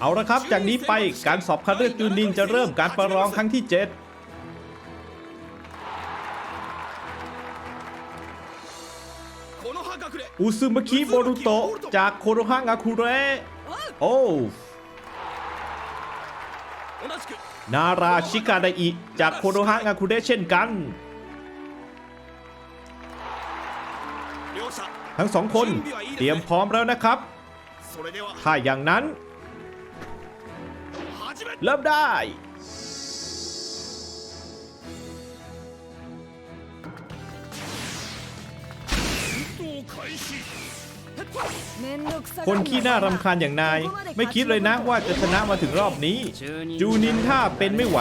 เอาละครับ จากนี้ไปการสอบคัดเลือกจูนินจะเริ่มการประลองครั้งที่ 7อุซึมะคิโบรุโตจากโคโรฮางาคุเระโอ้นาราชิกาไดอิจากโคโรฮางาคุเระเช่นกัน ทั้งสองคนเตรียมพร้อมแล้วนะครับ ถ้าอย่างนั้น เริ่มได้ คนขี้หน้ารำคาญอย่างนาย ไม่คิดเลยนะว่าจะชนะมาถึงรอบนี้ จูนินถ้าเป็นไม่ไหว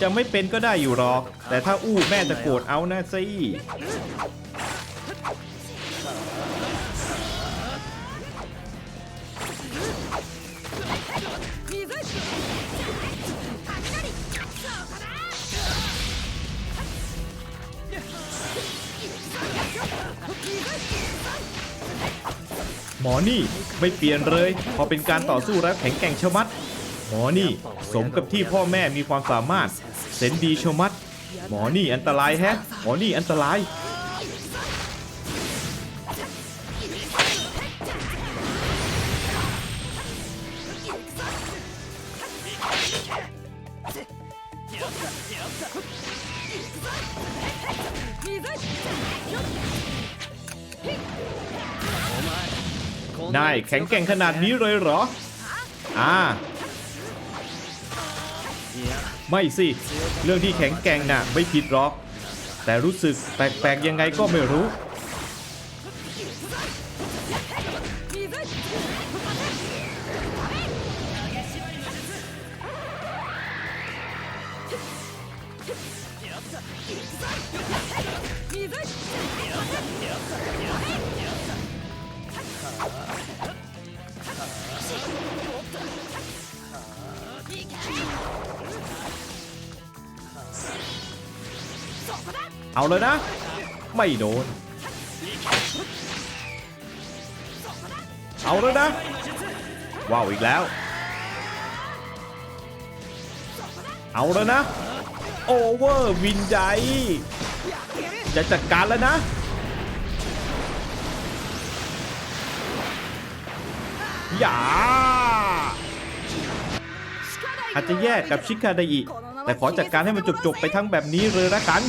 จะไม่เป็นก็ได้อยู่หรอก แต่ถ้าอู้แม่จะโกรธเอานะสิ หมอนี่ไม่เปลี่ยนเลย พอเป็นการต่อสู้แล้วแข็งแกร่งชะมัด หมอนี่สมกับที่พ่อแม่มีความสามารถเซนดีชะมัด หมอนี่อันตรายแฮะ หมอนี่อันตราย นายแข็งแกร่งขนาดนี้เลยเหรอ อ่า ไม่สิ เรื่องที่แข็งแกร่งน่ะไม่ผิดหรอก แต่รู้สึกแปลกๆยังไงก็ไม่รู้ เอาเลยนะ ไม่โดน เอาเลยนะ ว้าวอีกแล้ว เอาแล้วนะ โอเวอร์วินไดจะจัดการแล้วนะ อย่า อาจจะแยกกับชิคาไดอิแต่ขอจัดการให้มันจบๆไปทั้งแบบนี้เลยละกัน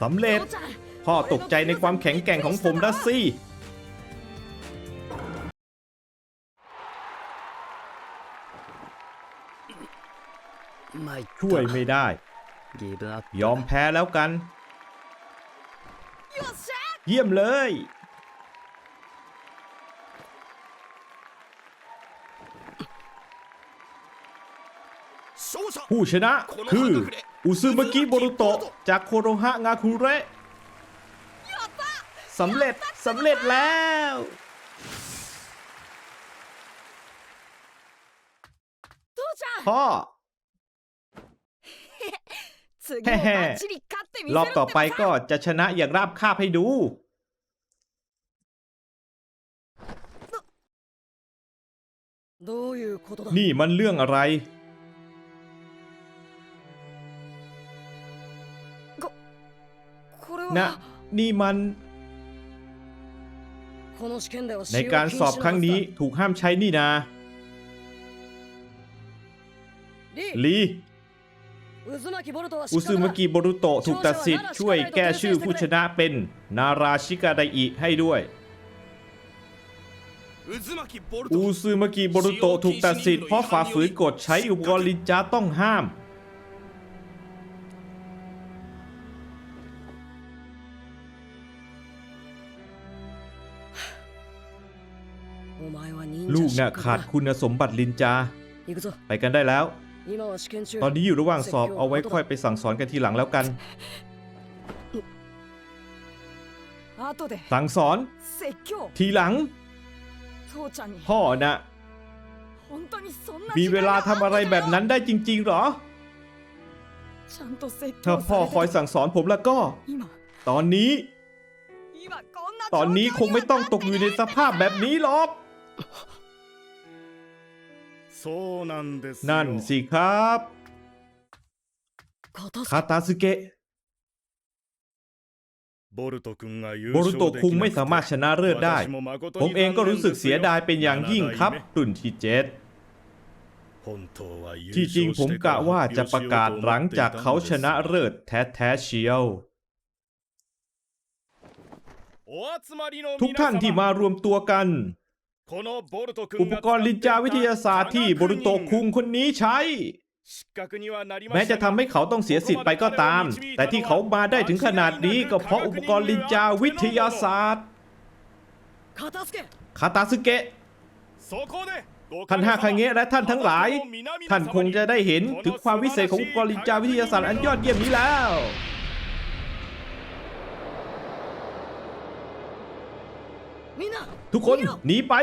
สำเร็จ พ่อตกใจในความแข็งแกร่งของผมดัซซี่ช่วยไม่ได้ ยอมแพ้แล้วกัน เยี่ยมเลย ผู้ชนะคือ อุซึมากิโบรุโตะจากโคโรฮะงาคุเระสำเร็จสำเร็จแล้ว พ่อฮ่รอบต่อไปก็จะชนะอย่างราบคาบให้ดูนี่มันเรื่องอะไร นะ นี่มัน ในการสอบครั้งนี้ถูกห้ามใช้นี่นาลีอุซึมากิโบรุโตะถูกตัดสิทธิ์ช่วยแก้ชื่อผู้ชนะเป็นนาราชิกาไดอิให้ด้วยอุซึมากิโบรุโตะถูกตัดสิทธิ์เพราะฝ่าฝืนกฎใช้อุปกรณ์ลินจาต้องห้าม น่ะขาดคุณสมบัติลินจา ไปกันได้แล้ว ตอนนี้อยู่ระหว่างสอบเอาไว้ค่อยไปสั่งสอนกันทีหลังแล้วกัน สั่งสอน ทีหลัง พ่อนะ่ะมีเวลาทำอะไรแบบนั้นได้จริง ๆ หรอ ถ้าพ่อคอยสั่งสอนผมแล้วก็ ตอนนี้ ตอนนี้คงไม่ต้องตกอยู่ในสภาพแบบนี้หรอก そうなんですよ นั่นสิครับ 片 คาตาสึเกะ ボルト君が優 โบรุ 勝 โตะ で คุง きな ไม่ くて สามารถชนะเลิศได้ 私も誠に ผมเองก็รู้สึกเสียดายเป็นอย่างยิ่งครับ 七代目 รุ่นที่เจ็ด 本当は優 ที่จริง 勝 ผม して กะ から ว่า 発 จะ 表し ประ よう กาศ と หลั 思 ง ってい จาก たん เขา です ชนะเลิศแท้ๆเชียว お集まりの ทุกท่านที่มารวมตัวกัน このボルト君 อุปกรณ์ลินจาวิทยาศาสตร์ที่โบรุโตคุงคนนี้ใช้ แม้จะทำให้เขาต้องเสียสิทธิ์ไปก็ตาม แต่ที่เขามาได้ถึงขนาดนี้ก็เพราะอุปกรณ์ลินจาวิทยาศาสตร์คาตาสึเกะท่านฮาคาเงะและท่านทั้งหลาย ท่านคงจะได้เห็นถึงความวิเศษของอุปกรณ์ลินจาวิทยาศาสตร์อันยอดเยี่ยมนี้แล้ว ทุกคนหนีไป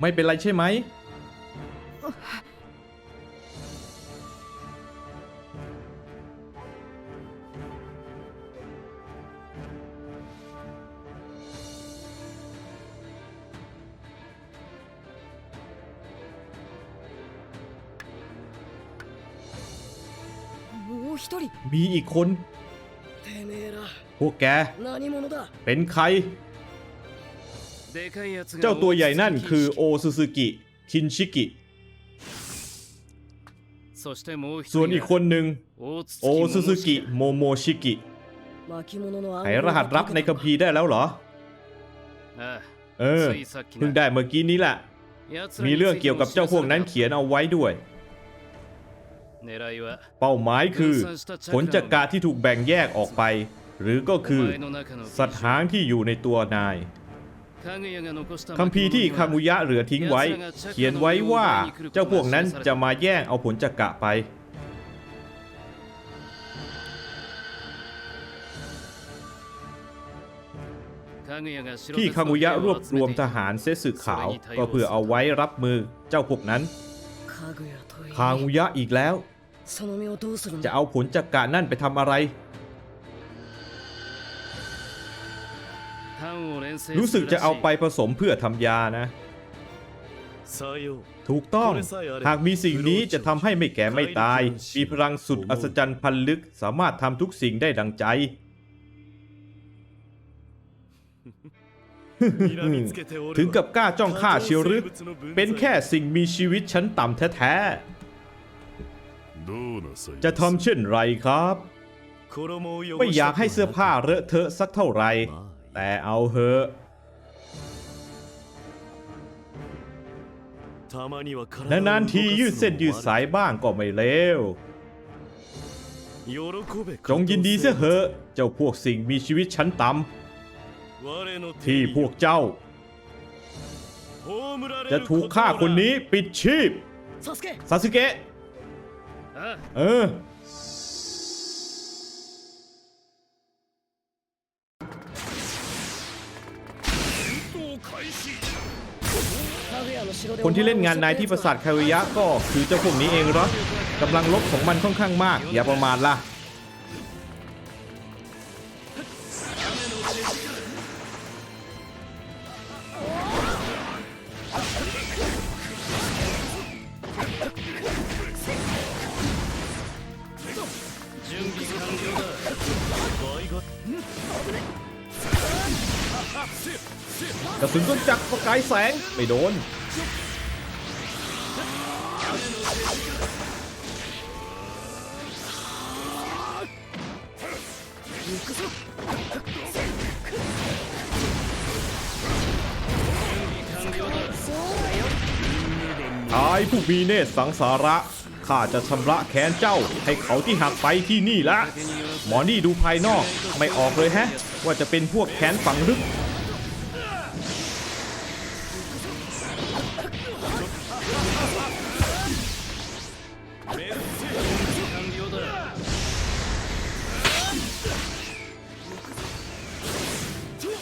ไม่เป็นไรใช่ไหม มีอีกคน พวกแก เป็นใคร เจ้าตัวใหญ่นั่นคือโอซูซูกิ คินชิกิ ส่วนอีกคนหนึ่งโอซูซูกิโมโมชิกิไขรหัสรับในคัมภีร์ได้แล้วเหรอ เออ เพิ่งได้เมื่อกี้นี้แหละ มีเรื่องเกี่ยวกับเจ้าพวกนั้นเขียนเอาไว้ด้วย เป้าหมายคือผลจากการที่ถูกแบ่งแยกออกไป หรือก็คือสัตหางที่อยู่ในตัวนายคำพีที่คามุยะเหลือทิ้งไว้ เขียนไว้ว่าเจ้าพวกนั้นจะมาแย่งเอาผลจักระไป ที่คามุยะรวบรวมทหารเซสึขาว ก็เพื่อเอาไว้รับมือเจ้าพวกนั้น คามุยะอีกแล้ว จะเอาผลจากการนั่นไปทำอะไร รู้สึกจะเอาไปผสมเพื่อทำยานะ ถูกต้อง หากมีสิ่งนี้จะทำให้ไม่แก่ไม่ตาย มีพลังสุดอัศจรรย์พันลึก สามารถทำทุกสิ่งได้ดังใจ ถึงกับกล้าจ้องฆ่าเชียวหรือเป็นแค่สิ่งมีชีวิตชั้นต่ำแท้ๆ จะทำเช่นไรครับ ไม่อยากให้เสื้อผ้าเลอะเทอะสักเท่าไหร่ แต่เอาเถอะนานๆทียืดเส้นยืดสายบ้างก็ไม่เลวจงยินดีเสียเถอะ เจ้าพวกสิ่งมีชีวิตชั้นต่ำที่พวกเจ้า จะถูกฆ่าคนนี้ปิดชีพซาสึเกะ เออ คนที่เล่นงานนายที่ปราสาทคาวิยะก็คือเจ้าพวกนี้เองเหรอกำลังลบของมันค่อนข้างมาก อย่าประมาทล่ะ สุนต้นจักรประกายแสง ไม่โดนชายผู้มีเนตรสังสาระ ข้าจะชำระแค้นเจ้าให้เขาที่หักไปที่นี่ละ หมอนี่ดูภายนอกไม่ออกเลยแฮะ ว่าจะเป็นพวกแค้นฝังลึก メッセージ完了だちょっ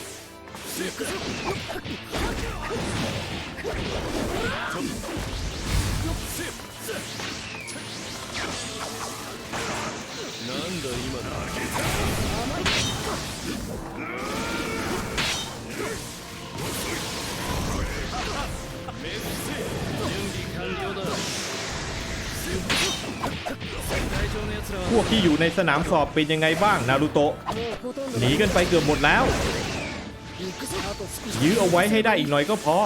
พวกที่อยู่ในสนามสอบเป็นยังไงบ้างนารูโตะหนีกันไปเกือบหมดแล้ว ยื้อเอาไว้ให้ได้อีกหน่อยก็พอ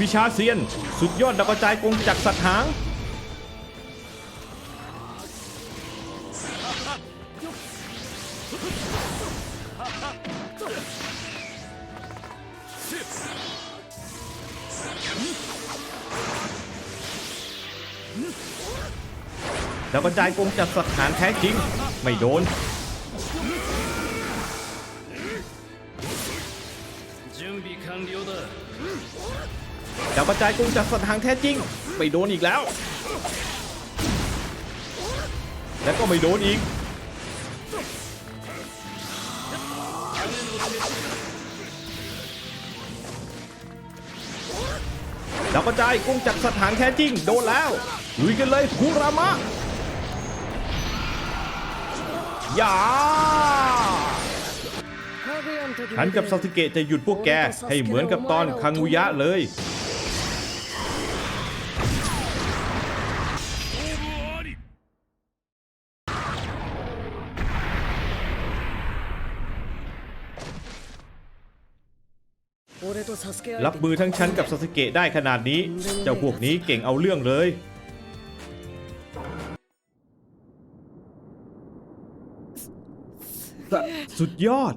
วิชาเซียน สุดยอดดาวกระจายกงจากสัตว์หาง แล้วก็จ่ายกงจัดสังหารแท้จริง ไม่โดนดาบกระจายกงจากสัตว์างแท้จริง ไม่โดนอีกแล้ว และก็ไม่โดนอีก ดาบกระจายกงจากสัตว์างแท้จริง โดนแล้วลุยกันเลยคูรามะ ยาฉันกับซาสึเกะจะหยุดพวกแกให้เหมือนกับตอนคังุยะเลย รับมือทั้งฉันกับซาสึเกะได้ขนาดนี้ เจ้าพวกนี้เก่งเอาเรื่องเลย สุดยอด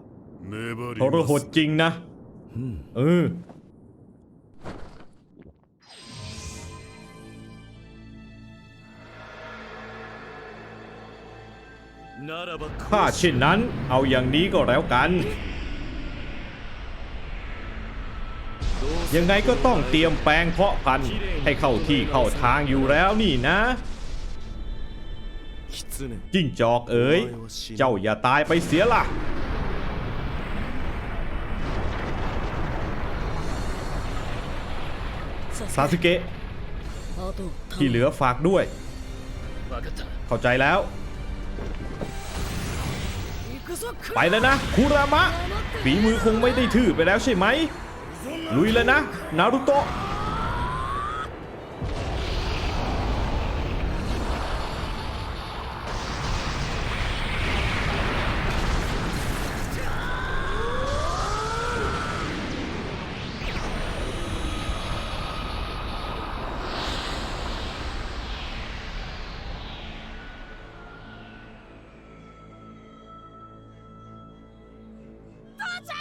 เทรหดจริงนะ เออข้าเช่นนั้นเอาอย่างนี้ก็แล้วกัน ยังไงก็ต้องเตรียมแปลงเพาะพันธุ์ให้เข้าที่เข้าทางอยู่แล้วนี่นะจิ้งจอกเอ๋ย เจ้าอย่าตายไปเสียล่ะ ซาสึเกะที่เหลือฝากด้วย เข้าใจแล้ว ไปแล้วนะคุรามะฝีมือคงไม่ได้ทื่อไปแล้วใช่ไหมลุยแล้วนะ นารุโตะ